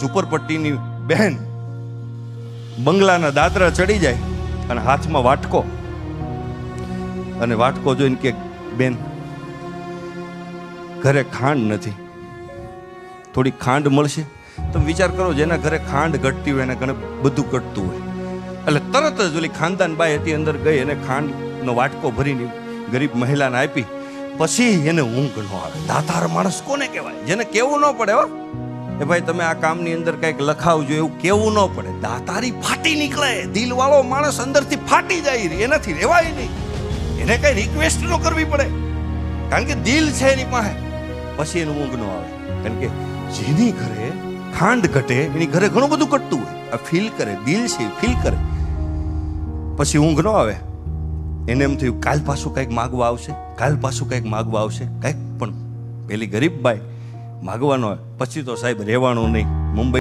ઝુંપડપટ્ટીની બહેન બંગલાના દાદરા ચડી જાય અને હાથમાં વાટકો. અને વાટકો જોઈને કે, બેન, ઘરે ખાંડ નથી. થોડી ખાંડ મળશે. તમે વિચાર કરો, જેના ઘરે ખાંડ ઘટતી હોય, એના ઘરે બધું ઘટતું હોય. એટલે તરત જ ઓલી ખાનદાન બાઈ હતી અંદર ગઈ અને ખાંડનો વાટકો ભરીને ગરીબ મહિલાને આપી. પછી એને ઊંઘ ન આવે. દાતાર માણસ કોને કહેવાય? જેને કેવું ન પડે હો. એ ભાઈ, તમે આ કામની અંદર કંઈક લખાવજો, એવું કેવું ન પડે. દાતારી ફાટી નીકળે. દિલવાળો માણસ અંદરથી ફાટી જાય એનાથી રહેવાય નહીં. એને કઈ રિક્વેસ્ટ ન કરવી પડે. કારણ કે દિલ છે એની પાસે. પછી એનું ઊંઘ ન આવે. કારણ કે જેની ઘરે ખાંડ ઘટે, એની ઘરે ઘણું બધું ઘટતું હોય. આ ફીલ કરે, દિલ છે ફીલ કરે. પછી ઊંઘ ન આવે. એને એમ થયું, કાલ પાછું કંઈક માગવા આવશે, કાલ પાછું કંઈક માગવા આવશે. કંઈક પણ. પેલી ગરીબ બાઈ માગવાનો પછી તો સાહેબ રહેવાનું નહીં. મુંબઈ